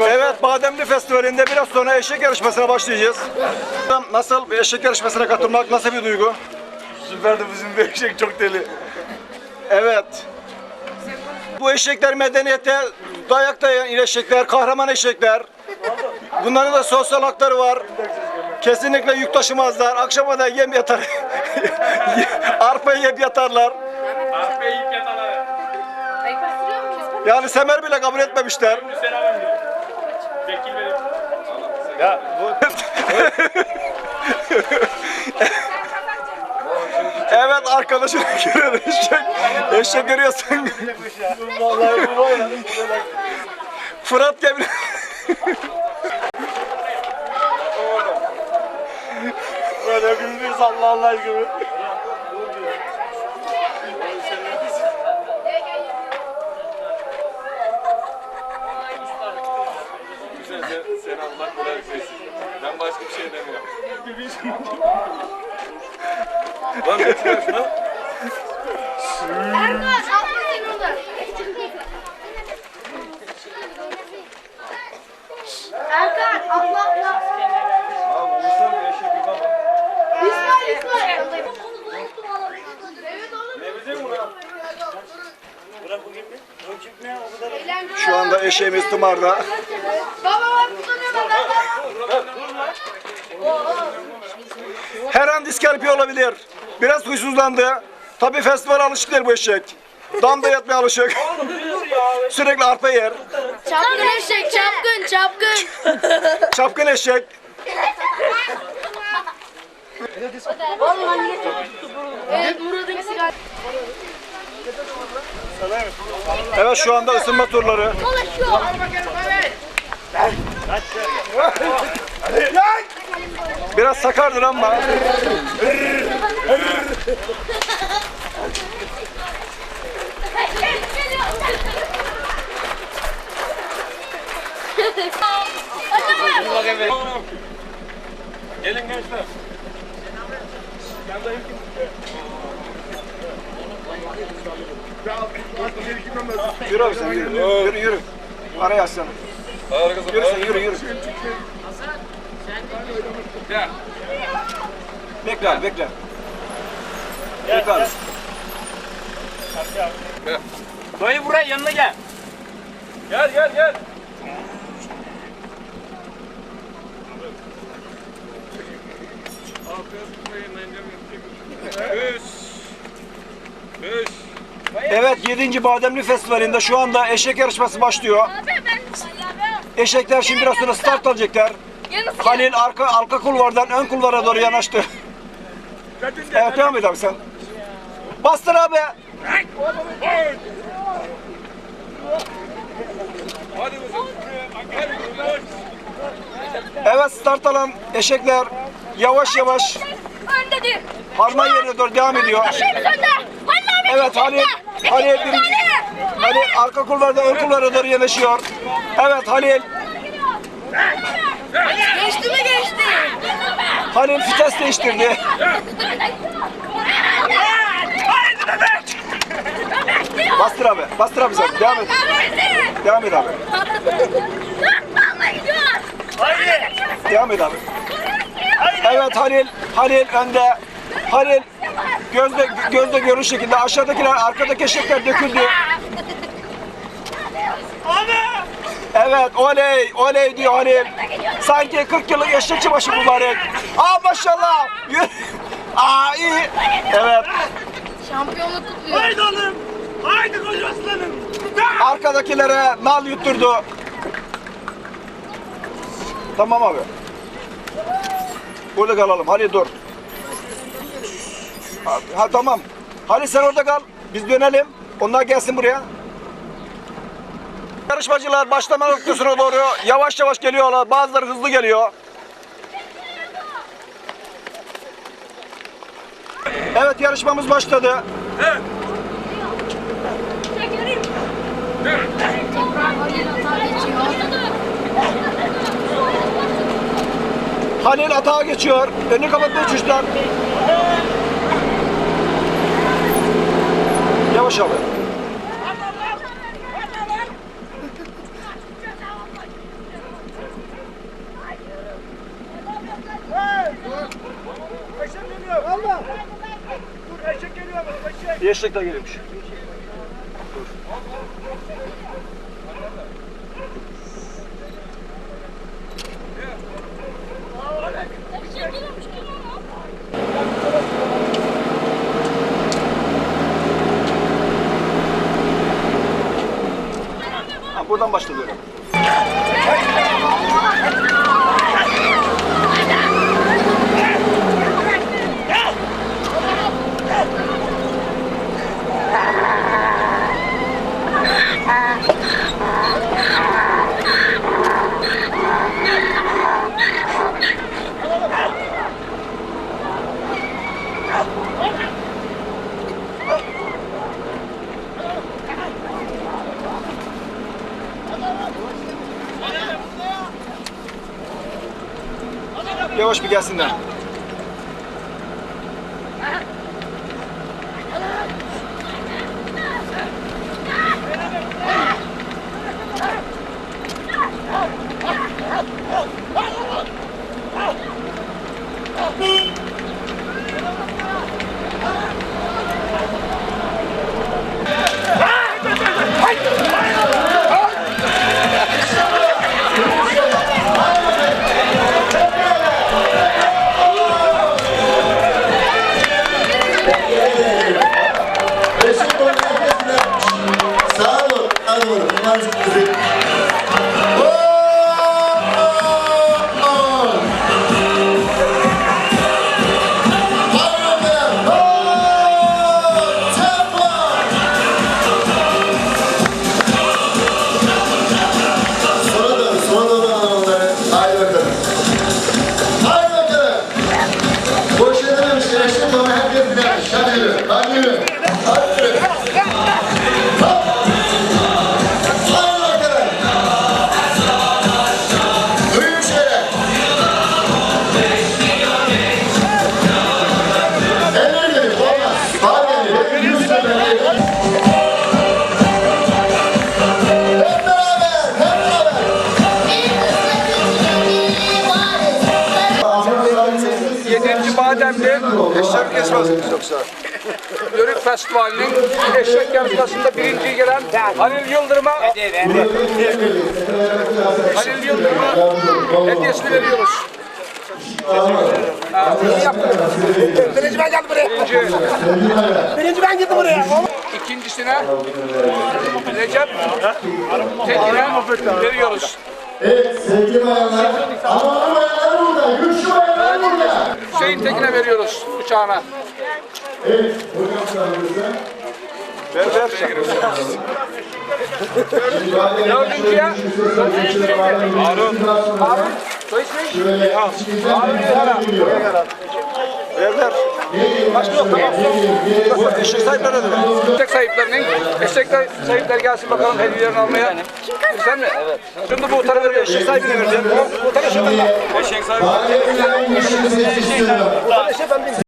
Evet, Bademli Festivali'nde biraz sonra eşek yarışmasına başlayacağız. Nasıl bir eşek yarışmasına katılmak nasıl bir duygu? Süperdi bizim bir eşek çok deli. Evet. Bu eşekler medeniyete dayak dayayan eşekler, kahraman eşekler. Bunların da sosyal hakları var. Kesinlikle yük taşımazlar. Akşama da yem yatar. Arpa yem yatarlar. Yani semer bile kabul etmemişler. Ya bu Evet arkadaşım görüyor eşek. Eşek görüyorsun. vallahi bu var ya. Fırat Gemli. Böyle güldüğünüz Allah Allah gibi. Başka bir şey demiyorum. Lan getir şunu. Erkan. Abi bir eşek. İsmail. Ne bileyim bunu? Şu anda eşeğimiz tımarda. Baba Her an diskalifiye olabilir. Biraz huysuzlandı. Tabii festival alışık değil bu eşek. Damda yatmaya alışık. Sürekli arpa yer. Çapkın eşek, çapkın, çapkın. Çapkın eşek. Evet, Murat'ın sigara. Evet şu anda ısınma turları. Dolaşıyor. Biraz sakardır ama. Gelin gençler. Yürü abi sen yürü. Yürü yürü. Araya aslan. Yürü sen yürü yürü. Gel. Bekle abi bekle. Bekle abi. Dayı buraya yanına gel. Gel gel gel. Evet 7. Bademli Festivali'nde şu anda eşek yarışması başlıyor. Eşekler şimdi biraz sonra start alacaklar. Halil arka arka kulvardan ön kulvara doğru yanaştı. Evet devam et abi sen. Bastır abi. Evet start alan eşekler yavaş yavaş Öndedir. harman yerine doğru devam ediyor. Evet Halil, Halil birinci, Halil arka kulvarda ön kulvara doğru yanaşıyor. Evet Halil, Geçti mi geçti? Halil vites değiştirdi. Bastır abi, bastır abi sen. Devam et, devam et abi. Devam et abi. Evet Halil, Halil önde. Halil gözde gözde görün şekilde aşağıdakiler arkadaki eşekler döküldü. Evet oley oley diyor Halil. Sanki 40 yıllık eşekçi başı mübarek. Aa maşallah. Aa iyi. Evet Şampiyonluk kutluyor. Haydi oğlum. Haydi koca aslanım. arkadakilere nal yutturdu. Tamam abi. Burada kalalım. Halil dur. Ha, ha tamam. Halil sen orada kal. Biz dönelim. Onlar gelsin buraya. Yarışmacılar başlama noktasına doğru yavaş yavaş geliyorlar. Bazıları hızlı geliyor. Evet yarışmamız başladı. Halil atağa geçiyor. Önünü kapattı uçuşlar. Yavaş abi. De geliyormuş. Ha, buradan başlıyorum. Yavaş bir gelsinler. Beşik Eşek kesmezsiniz yoksa. Yörük Festivali'nin eşek yarışmasında birinci gelen Halil Yıldırım'a Halil Yıldırım'a hediyesini veriyoruz. Birinci ben geldim buraya. Birinci ben gittim buraya. İkincisine Recep Tekin'e veriyoruz. Evet sevgili bayanlar. Amanlı bayanlar burada. Güçlü bayanlar burada. Hüseyin Tekin'e veriyoruz uçağına. Evet. Hocam sarılırsa. Ver ver. Dördüncüye Harun. Harun. Soy ismi? Çıkacak. Geliyor. Ver ver. Başka yok tamam. Bu eşek sahipleri de ver. Eşek sahiplerinin, eşek sahipleri gelsin bakalım hediyelerini almaya. Sen mi? Evet. Şimdi bu tarafa veriyor. Eşek sahibine vereceğim. Bu tarafa eşek Eşek sahibi. Bahanelerin işini seçmek istiyorum. eşek ben bilmiyorum.